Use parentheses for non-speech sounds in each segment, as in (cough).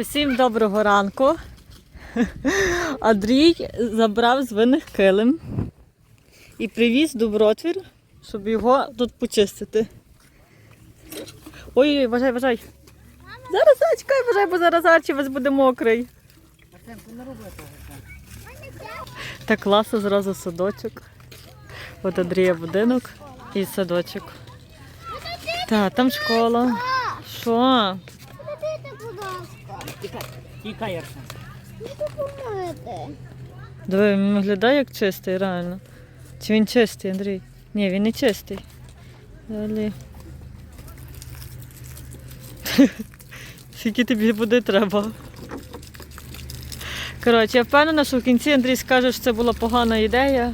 Усім доброго ранку. Андрій забрав з винних килим і привіз добротвір, щоб його тут почистити. Ой, вважай, вважай. Зараз а, чекай, вважай, бо зараз Арчі вас буде мокрий. Так класно зразу садочок. От Андрія будинок і садочок. Так, там школа. Що? Тікай, тікай, Арсен. Не допомагайте. Диви, він виглядає як чистий, реально. Чи він чистий, Андрій? Ні, він не чистий. Далі. (laughs) Скільки тобі води треба. Коротше, я впевнена, що в кінці Андрій скаже, що це була погана ідея.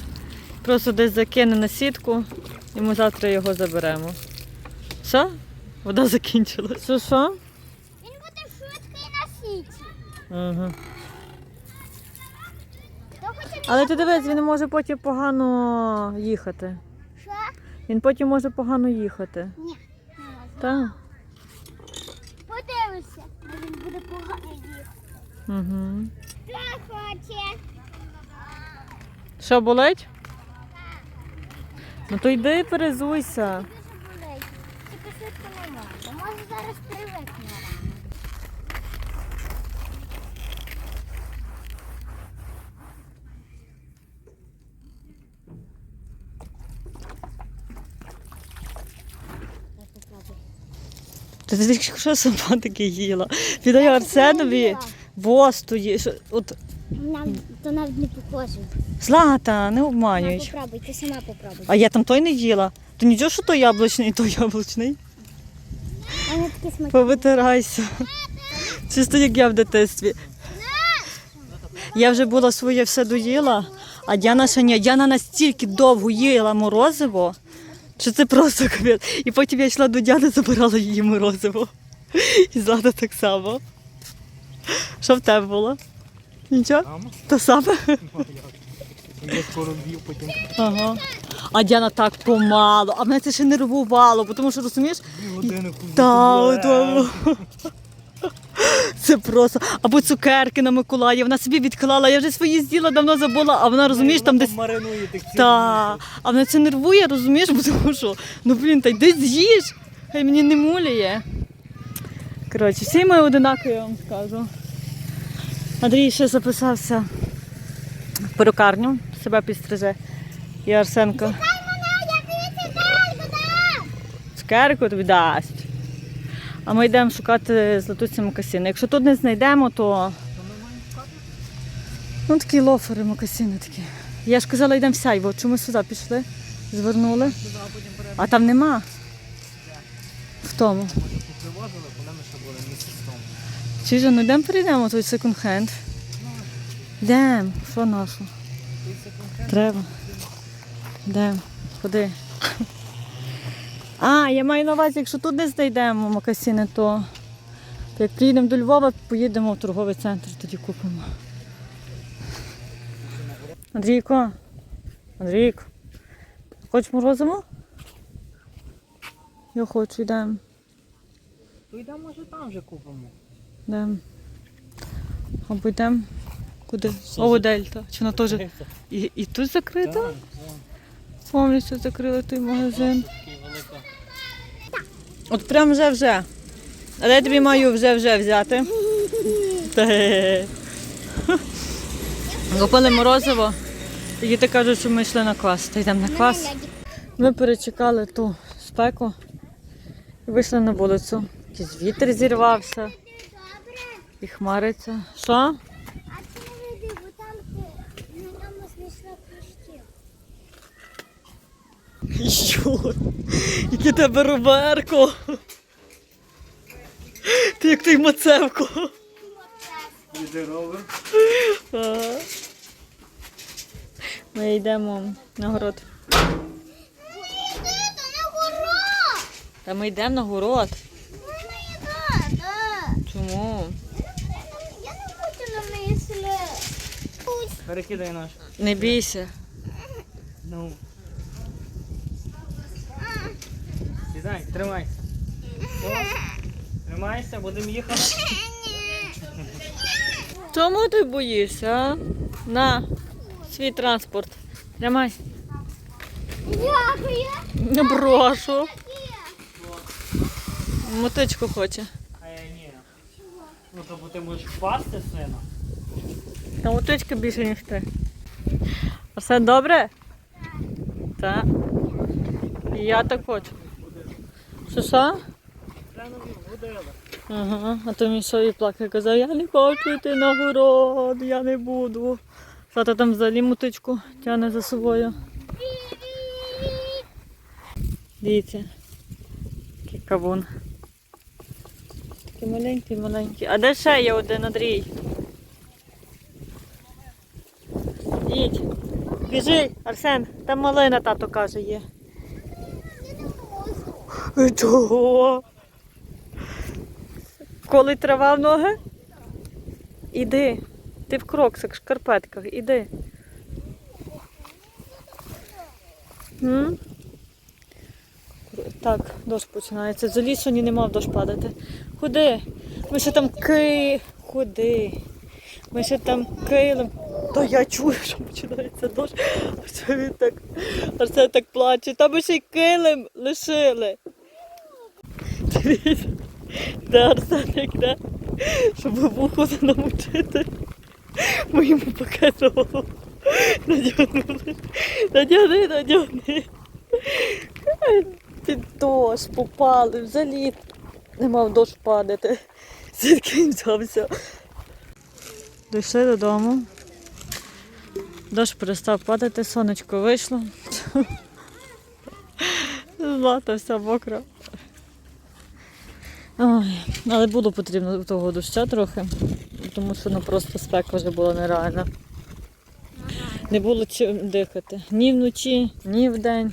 Просто десь закине на сітку і ми завтра його заберемо. Що? Вода закінчилась. Що що? Але ти дивись, він може потім погано їхати. що? Він потім може погано їхати. Ні, не. Так. Подивися, він буде погано їхати. Угу. Хто хоче? Що болить? Ну то йди перезуйся. Дуже болить. Тільки швидко не можна. Може зараз привикне Ти що сама таке їла? Віддай Арсенові восту є. Що- От Нам то навіть не похоже. Злата, не На, обманюй. попробуй, ти сама попробуй. А я там той не їла. То нічого, що той яблучний, той яблучний. Вони такі смачні. Повитирайся. Чисто як я в дитинстві. Я вже була своє все доїла, а Діана ще ні. Діана настільки довго їла морозиво, що це просто капець. І потім я йшла до Діани, забирала її морозиво. І Злата так само. Що в тебе було? Нічого? Те саме? Я скоро б'ю, потім Ага. А Діана так помало, а мене це ще нервувало, тому що розумієш, дві години Та. Це просто. Або цукерки на Миколаї. Вона собі відклала. Я вже свої з'їла, давно забула, а вона розумієш, там десь. маринує тих Та. А мене це нервує, розумієш, бо тому що, ну блін, та йди з'їж. Хай мені не муляє. Коротше, всі ми одинакові, я вам скажу. Андрій ще записався в перукарню, себе підстриже. І Арсенко. Цукерку тобі дасть. А ми йдемо шукати златуся мокасини. Якщо тут не знайдемо, то. Ну такі лофери мокасини такі. Я ж казала, йдемо в сяйво. Чому сюди пішли? Звернули. А там нема. В тому. Чи ж ну йдемо перейдемо той секонд-хенд. Йдемо. Що нашу? Треба. Йдемо. Ходи. А, я маю на увазі, якщо тут не знайдемо макасини, то, то як приїдемо до Львова, поїдемо в торговий центр, тоді купимо. Андрійко, Андрійко, хочеш морозиво? Я хочу, йдемо. То йдемо, може, там вже купимо. Йдемо. Або йдемо. Куди? О, Дельта. Чи вона теж і, і тут закрита? Повністю закрили той магазин. От прям вже-вже. Але я маю вже-вже взяти. Купили морозиво. І діти кажуть, що ми йшли на квас. Та йдемо на квас. Ми перечекали ту спеку і вийшли на вулицю. Якийсь вітер зірвався і хмариться. Що? А це не види, бо там ти на ньому знайшла кліщів. Йо, яке тебе руберко. Ти як той Мацевко. Здоровий. А. Ми йдемо на город. Та ми йдемо на город. Чому? Я не хочу на слід. Перекидай наш. Не бійся. Ну. Сідай, тримайся. Тримайся, будемо їхати. Чому ти боїшся? А? На свій транспорт. Тримай. Дякую. Не брошу. Мотичку хоче. А я ні. Ну, то бо ти можеш впасти, сина. Та мотичка більше, ніж ти. Все добре? Так. Я так хочу. Що що? Ага, а то мій сові плакав, казав, я не хочу йти на город, я не буду. Тата там взагалі мутичку тягне за собою. Дивіться. Який кавун. Такий маленький, маленький. А де ще є один Андрій? Їдь. Біжи, Арсен, там малина тато каже є. Чого? Коли трава в ноги? Іди. Ти в кроксах, шкарпетках, іди. М? Так, дощ починається. З лісу ні не мав дощ падати. Ходи. Ми ще там ки. Ходи. Ми ще там килим. Та я чую, що починається дощ. А що він так. Арсен так плаче. Та ми ще й килим лишили. Дивіться. Де Арсеник, де? Щоб вухо не намочити. Ми йому голову надягнули. Надягни, надягни. Під дощ попали, взагалі не мав дощ падати. Звідки взявся? Дійшли додому. Дощ перестав падати, сонечко вийшло. Злата вся мокра. Ой, але було потрібно того доща трохи, тому що ну просто спека вже була нереальна. Не було чим дихати. Ні вночі, ні вдень.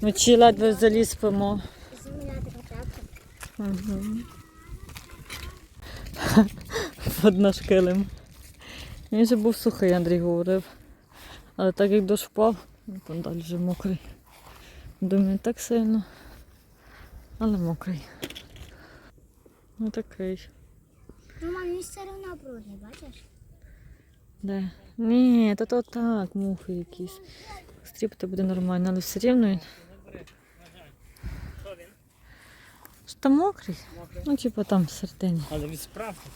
Вночі ледве взагалі спимо. Угу. Под наш килим. Він же був сухий, Андрій говорив. Але так як дощ впав, ну, там далі вже мокрий. Думаю, так сильно, але мокрий. Ну такий. Ну, мам, він все одно брудний, бачиш? Де? Ні, то то так, мухи якісь. Стріпати буде нормально, але все рівно він. Що він? Там мокрий? Ну, типу там всередині. Але від справки?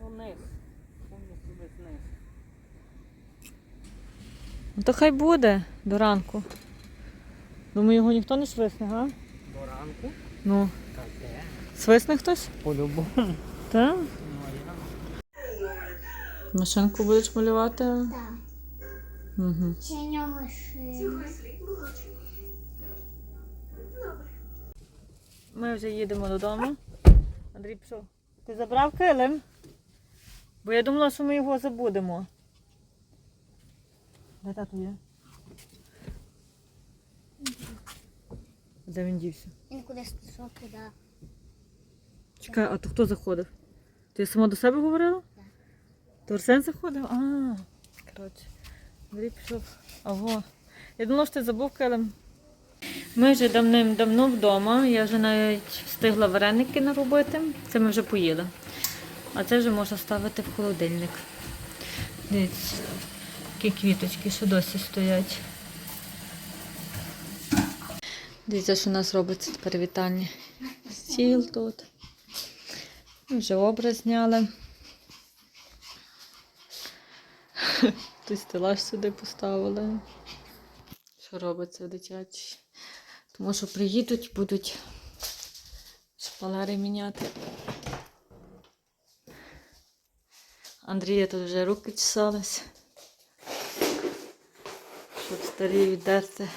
Ну, низ. Ну то хай буде до ранку. Думаю, його ніхто не свисне, га? До ранку? Ну, Так, де? свисне хтось? По-любому. Так. Ну, а я? Машинку будеш малювати? Так. Угу. Чи нього шина? Ми вже їдемо додому. Андрій пішов. Ти забрав килим? Бо я думала, що ми його забудемо. Де тато є? Де він дівся? Він кудись пішов туди. Чекай, а то хто заходив? Ти сама до себе говорила? Так. То Арсен заходив? А, коротше. Андрій пішов. Ого. Я думала, що ти забув килим. Ми вже давним-давно вдома. Я вже навіть встигла вареники наробити. Це ми вже поїли. А це вже можна ставити в холодильник. Дивіться, які квіточки ще досі стоять. Дивіться, що у нас робиться тепер вітальні. Стіл тут. Вже образ зняли. (laughs) Той стелаж сюди поставили. Що робиться в дитячій? Тому що приїдуть, будуть шпалери міняти. Андрія тут вже руки чесались. Щоб старі віддерти.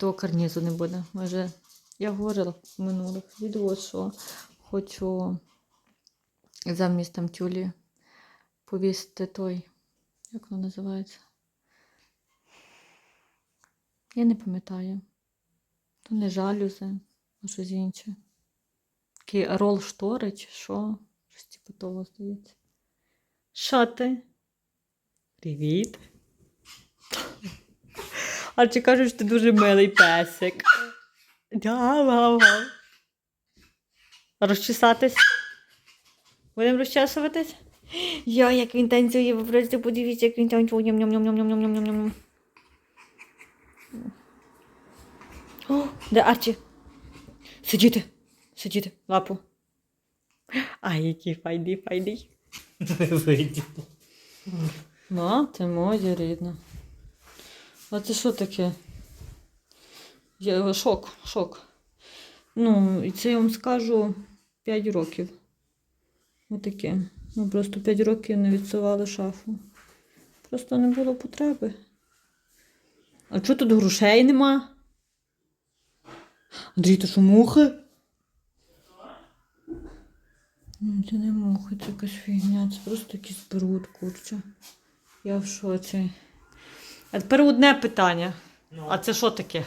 Того карнізу не буде. Ми вже, я говорила в минулих відео, що хочу замість там тюлі повісити той, як воно називається. Я не пам'ятаю. То не жалюзи, а щось інше. Такий рол штори чи що? Щось типу того здається. Що ти? (laughs) Арчі кажуть, що ти дуже милий песик. Да, вау, вау. Розчесатись? Будемо розчесуватись? Я, як він танцює, ви просто подивіться, як він танцює. О, де Арчі? Сидіти. Сидіти. Лапу. Ай, який файний, файний. Вийді. (laughs) Мати моя рідна. А це що таке? Я, шок, шок. Ну, і це я вам скажу 5 років. Отаке. Ну, просто 5 років не відсували шафу. Просто не було потреби. А чого тут грошей нема? Андрій, то що мухи? Ну, Це не мухи, це якась фігня, це просто якийсь бруд, курча. Я в шоці. А тепер одне питання. Ну, А це що таке?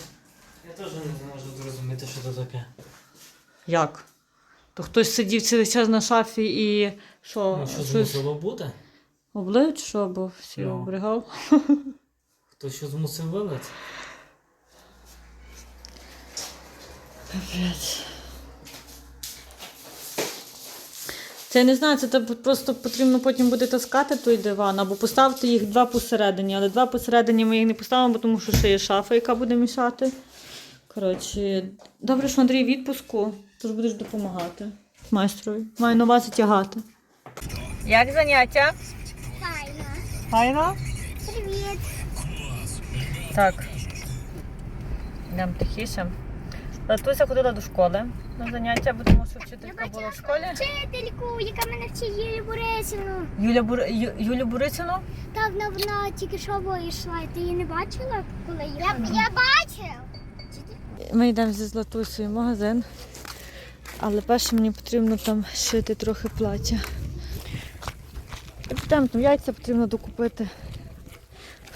я теж не можу зрозуміти, що це таке. Як? То хтось сидів цілий час на шафі і що? Ну, що щось змусило бути? облив, що, бо всі Ну. обригав? Хто що змусив вилити? Капець. Це я не знаю, це просто потрібно потім буде таскати той диван, або поставити їх два посередині. Але два посередині ми їх не поставимо, тому що ще є шафа, яка буде мішати. Коротше, добре, що Андрій в відпуску, тож будеш допомагати майстрові. Маю на увазі тягати. Як заняття? Файно. Файно? Привіт. Так. Йдемо тихіше. Латуся ходила до школи на заняття, бо тому що вчителька була в школі. Вчительку, яка мене вчить Юлію Борисівну. Юля, Бур... Ю... Юлю Бурицину? Та вона, вона тільки що вийшла. Ти її не бачила, коли їхала? Я, я бачив. Ми йдемо зі Златусею в магазин. Але перше мені потрібно там шити трохи плаття. І Там, там яйця потрібно докупити.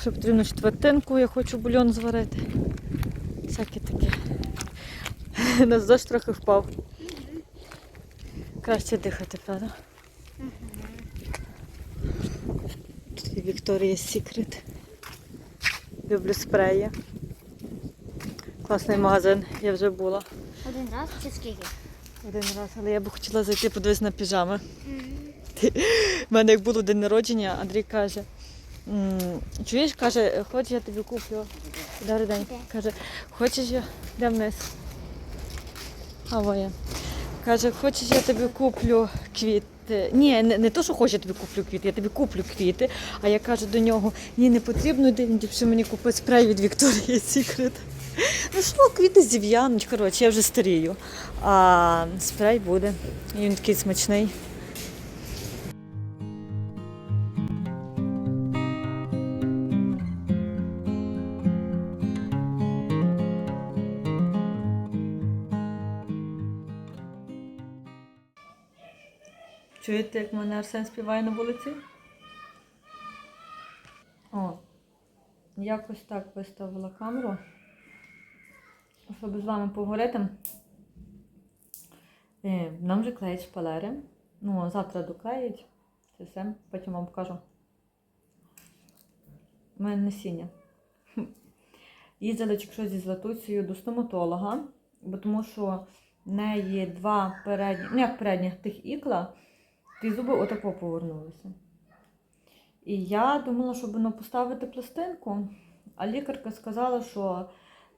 Ще потрібно четвертинку, я хочу бульйон зварити. Всяке таке. (laughs) Нас дощ трохи впав. Краще дихати, правда? Тут Вікторія Сікрет. Люблю спреї. Класний магазин, я вже була Один раз чи скільки? один раз, але я би хотіла зайти подивитися на піжами. (laughs) У мене як було день народження, Андрій каже, чуєш, каже, хоч я тобі куплю. Добрий день. Каже, хочеш я де вниз. А воє. Каже, хочеш я тобі куплю квіти. Ні, не, не то, що хоче, я тобі куплю квіти, я тобі куплю квіти. А я кажу до нього, ні, не потрібно, що мені купить спрей від Вікторії Сікрет. Ну що, квіти зів'януть, коротше, я вже старію. А спрей буде. І він такий смачний. Чуєте, як мене Арсен співає на вулиці? О, якось так виставила камеру, щоб з вами поговорити. Е, Нам вже клеять шпалери. Ну, завтра доклеять. Це все. Потім вам покажу. У мене насіння. Їздили якщо зі Златусею до стоматолога, бо тому що в неї два передні, ну як передніх тих ікла, ті зуби отако повернулися. І я думала, щоб воно поставити пластинку, а лікарка сказала, що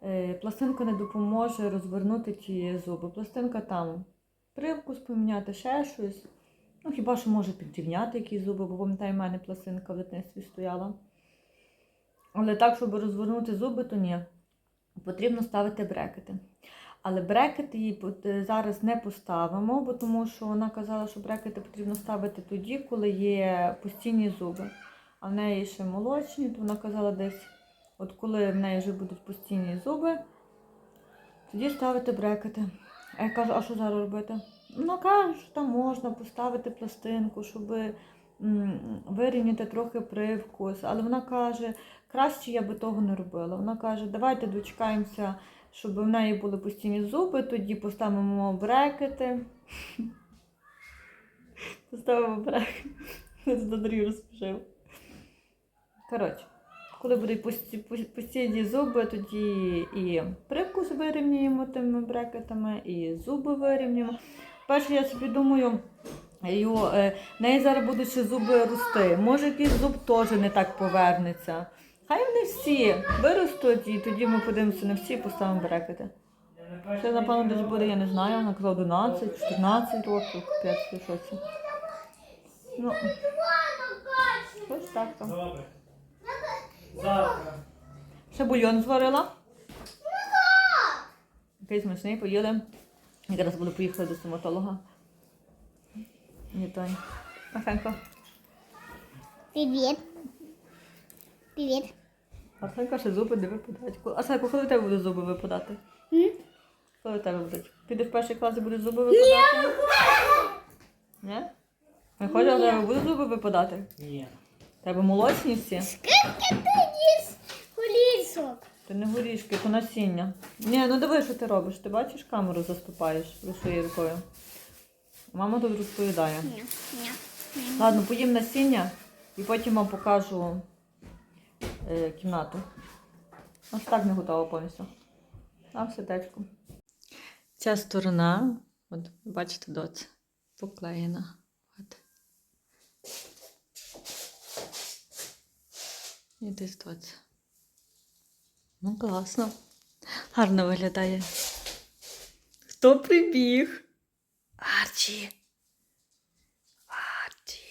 е, пластинка не допоможе розвернути ті зуби. Пластинка там привкус поміняти, ще щось. Ну, хіба що може підрівняти якісь зуби, бо пам'ятаю, в мене пластинка в дитинстві стояла. Але так, щоб розвернути зуби, то ні. Потрібно ставити брекети. Але брекети пот- е, зараз не поставимо, бо тому що вона казала, що брекети потрібно ставити тоді, коли є постійні зуби. А в неї ще молочні, то вона казала десь, от коли в неї вже будуть постійні зуби, тоді ставити брекети. А я кажу, а що зараз робити? Вона каже, що там можна поставити пластинку, щоб вирівняти трохи привкус. Але вона каже, краще я би того не робила. Вона каже, давайте дочекаємося, щоб в неї були постійні зуби, тоді поставимо брекети. (laughs) Поставимо брекети. Андрій розпишив. Коротше, Коли будуть постійні зуби, тоді і привкус вирівнюємо тими брекетами, і зуби вирівнюємо. Перше, я собі думаю, е, в неї зараз будуть ще зуби рости. Може, якийсь зуб теж не так повернеться. Хай вони всі виростуть, і тоді ми подивимося на всі і поставимо брекети. Це, напевно, десь буде, я не знаю, вона казала 11, 14 років, капець, я в шоці. Ну, ось так там. Добре. Завтра. Ще бульйон зварила. Який смачний, поїли. Я зараз буду поїхати до стоматолога. Ні, той. Привіт. Привіт. Арсенка ще зуби не випадають. Ко- Арсенко, коли в тебе будуть зуби випадати? М? Коли тебе будуть? Підеш в перший клас і будуть зуби випадати? Ні? Не хочеш, але тебе будуть зуби випадати? Ні. В Тебе молочні всі? Скільки ти їс голісок? Ти не горішки, то насіння. Ні, ну диви, що ти робиш. Ти бачиш камеру заступаєш своєю рукою. Мама тут розповідає. Ні, ні. Ладно, поїм насіння і потім вам покажу е, кімнату. Ось так не готова повністю. Там сердечко. Ця сторона, от бачите, доц, поклеєна. От. І десь доц. Ну, класно. Гарно виглядає. Хто прибіг? Арчі. Арчі.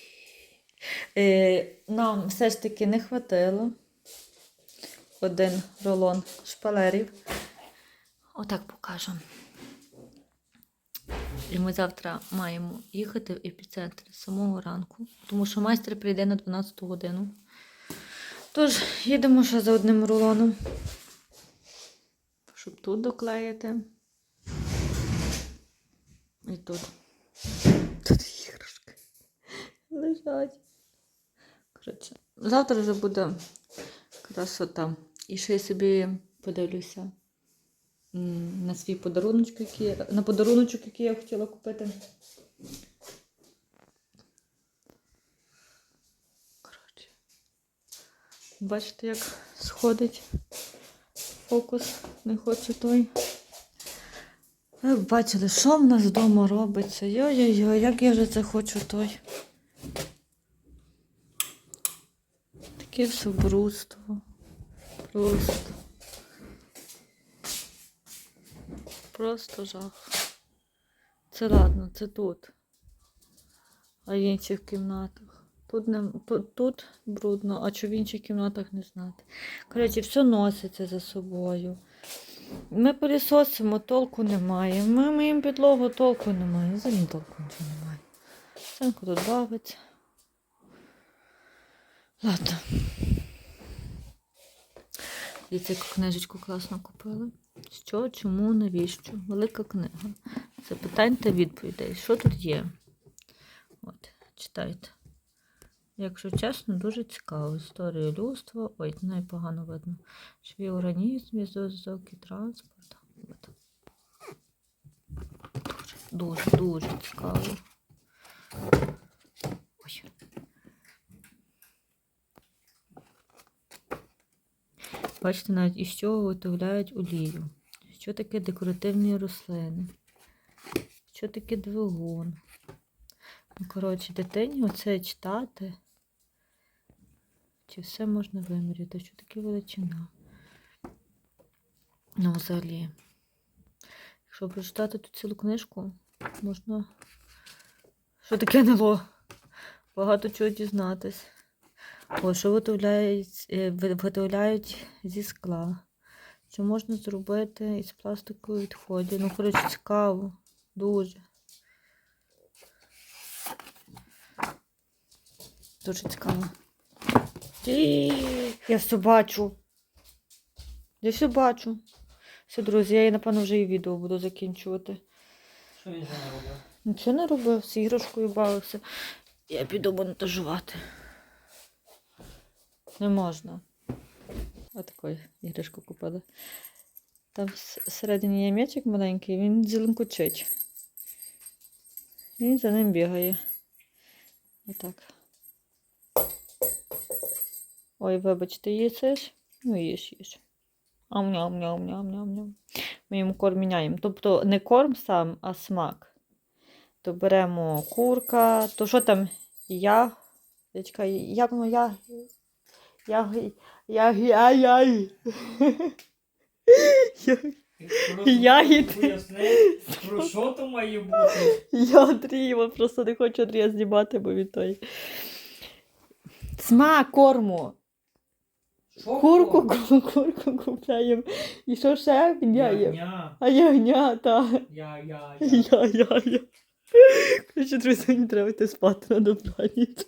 Е, нам все ж таки не хватило. Один рулон шпалерів. Отак покажу. І ми завтра маємо їхати в епіцентр з самого ранку, тому що майстер прийде на 12 годину. Тож, їдемо ще за одним рулоном, щоб тут доклеїти. І тут. Тут іграшки лежать. Коротше, завтра вже буде красота. І ще я собі подивлюся на свій подарунок, який, на подаруночок, який я хотіла купити. Коротше. Бачите, як сходить фокус, не хоче той. Ви бачили, що в нас вдома робиться. Йой-йой-йой, як я вже це хочу той. Таке все бруство. Просто. Просто жах. Це ладно, це тут. А в інших кімнатах. Тут, не, тут, брудно, а що в інших кімнатах не знати. Коротше, все носиться за собою. Ми пилісосимо, толку немає. Ми миємо підлогу, толку немає. Взагалі толку нічого немає. Сенко тут бавиться. Ладно. Дивіться, яку книжечку класно купили. Що, чому, навіщо? Велика книга. Запитань та відповідей. Що тут є? От, читайте. Якщо чесно, дуже цікаво. Історія людства. Ой, непогано видно. Живий організм, зв'язок і транспорт. От. Дуже, дуже, дуже цікаво. Ой. Бачите, навіть із чого виготовляють олію. Що таке декоративні рослини? Що таке двигун? Ну, коротше, дитині оце читати. Чи все можна виміряти? Що таке величина? Ну, взагалі. Якщо прочитати тут цілу книжку, можна. Що таке НЛО? Багато чого дізнатись. О, що виготовляють, е, виготовляють зі скла. Що можна зробити із пластикових відходів? Ну, коротше, цікаво. Дуже. Дуже цікаво. Ті, Я все бачу. Я все бачу. Все, друзі, я, напевно, вже і відео буду закінчувати. Що він не робив? Нічого не робив, з іграшкою бавився. Я піду монтажувати. Не можна. Отаку іграшку купили. Там всередині є м'ячик маленький, він зеленкучить. Він за ним бігає. Отак. Ой, вибач, ти їсиш? Ну, їж, їж. ам ням ням ням ням ням Ми йому корм міняємо. Тобто не корм сам, а смак. То беремо курка, то що там? Я. Я чекаю, я, я, я, я, я, Ягід. Про (laughs) що то має бути? я Андрієва, просто не хочу Андрія знімати, бо він той. Смак корму. Курку, курку купляємо. І що ще міняємо? Ягня. А. Я, я, я. Я, я, я. Коротше, друзі, мені треба йти спати на добраніч.